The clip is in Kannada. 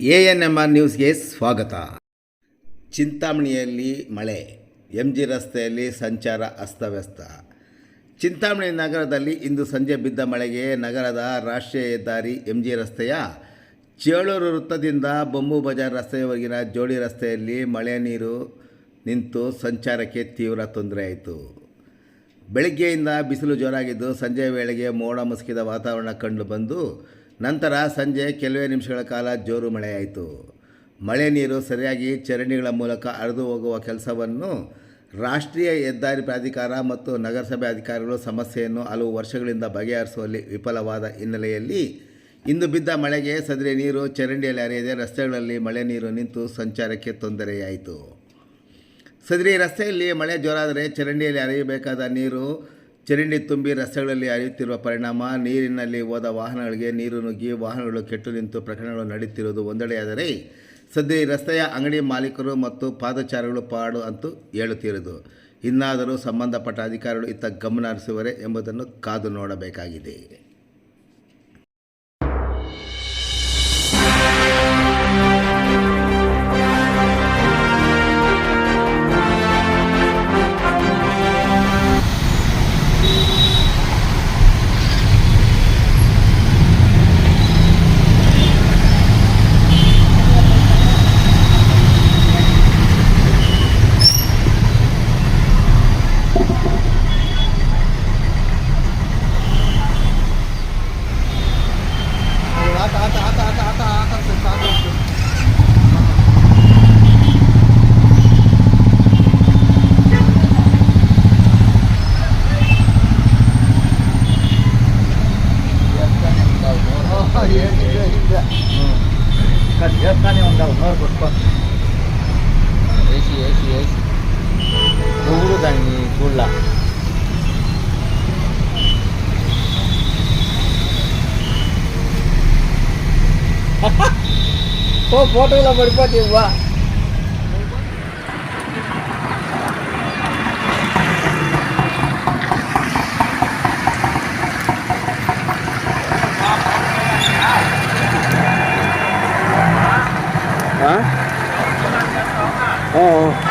ಎ ಎನ್ ಎಂ ಆರ್ ನ್ಯೂಸ್ಗೆ ಸ್ವಾಗತ. ಚಿಂತಾಮಣಿಯಲ್ಲಿ ಮಳೆ. ಎಂ ಜಿ ರಸ್ತೆಯಲ್ಲಿ ಸಂಚಾರ ಅಸ್ತವ್ಯಸ್ತ. ಚಿಂತಾಮಣಿ ನಗರದಲ್ಲಿ ಇಂದು ಸಂಜೆ ಬಿದ್ದ ಮಳೆಗೆ ನಗರದ ರಾಷ್ಟ್ರೀಯ ಹೆದ್ದಾರಿ ಎಂ ಜಿ ರಸ್ತೆಯ ಚೇಳೂರು ವೃತ್ತದಿಂದ ಬೊಂಬು ಬಜಾರ್ ರಸ್ತೆಯವರೆಗಿನ ಜೋಡಿ ರಸ್ತೆಯಲ್ಲಿ ಮಳೆ ನೀರು ನಿಂತು ಸಂಚಾರಕ್ಕೆ ತೀವ್ರ ತೊಂದರೆ ಆಯಿತು. ಬೆಳಗ್ಗೆಯಿಂದ ಬಿಸಿಲು ಜೋರಾಗಿದ್ದು ಸಂಜೆ ವೇಳೆಗೆ ಮೋಡ ಮುಸುಕಿದ ವಾತಾವರಣ ಕಂಡು ಬಂದು ನಂತರ ಸಂಜೆ ಕೆಲವೇ ನಿಮಿಷಗಳ ಕಾಲ ಜೋರು ಮಳೆಯಾಯಿತು. ಮಳೆ ನೀರು ಸರಿಯಾಗಿ ಚರಂಡಿಗಳ ಮೂಲಕ ಹರಿದು ಹೋಗುವ ಕೆಲಸವನ್ನು ರಾಷ್ಟ್ರೀಯ ಹೆದ್ದಾರಿ ಪ್ರಾಧಿಕಾರ ಮತ್ತು ನಗರಸಭೆ ಅಧಿಕಾರಿಗಳು ಸಮಸ್ಯೆಯನ್ನು ಹಲವು ವರ್ಷಗಳಿಂದ ಬಗೆಹರಿಸುವಲ್ಲಿ ವಿಫಲವಾದ ಹಿನ್ನೆಲೆಯಲ್ಲಿ ಇಂದು ಬಿದ್ದ ಮಳೆಗೆ ಸದರಿ ನೀರು ಚರಂಡಿಯಲ್ಲಿ ಹರಿಯದೆ ರಸ್ತೆಗಳಲ್ಲಿ ಮಳೆ ನೀರು ನಿಂತು ಸಂಚಾರಕ್ಕೆ ತೊಂದರೆಯಾಯಿತು. ಸದರಿ ರಸ್ತೆಯಲ್ಲಿ ಮಳೆ ಜೋರಾದರೆ ಚರಂಡಿಯಲ್ಲಿ ಹರಿಯಬೇಕಾದ ನೀರು ಚರಂಡಿ ತುಂಬಿ ರಸ್ತೆಗಳಲ್ಲಿ ಹರಿಯುತ್ತಿರುವ ಪರಿಣಾಮ, ನೀರಿನಲ್ಲಿ ಹೋದ ವಾಹನಗಳಿಗೆ ನೀರು ನುಗ್ಗಿ ವಾಹನಗಳು ಕೆಟ್ಟು ನಿಂತು ಪ್ರಕರಣಗಳು ನಡೆಯುತ್ತಿರುವುದು ಒಂದೆಡೆಯಾದರೆ ಸದ್ಯ ರಸ್ತೆಯ ಅಂಗಡಿ ಮಾಲೀಕರು ಮತ್ತು ಪಾದಚಾರಿಗಳು ಪಾಡು ಅಂತೂ ಹೇಳುತ್ತಿರುವುದು. ಇನ್ನಾದರೂ ಸಂಬಂಧಪಟ್ಟ ಅಧಿಕಾರಿಗಳು ಇತ್ತ ಗಮನ ಹರಿಸುವರೆ ಎಂಬುದನ್ನು ಕಾದು ನೋಡಬೇಕಾಗಿದೆ. atas atas atas atas atas atas atas atas Biarkan oh, iya, iya, iya. kan yang bos berkuat. Esi, esi, esi. Guru dan gula. oh foto lah berpot ya, Mbak? Oh.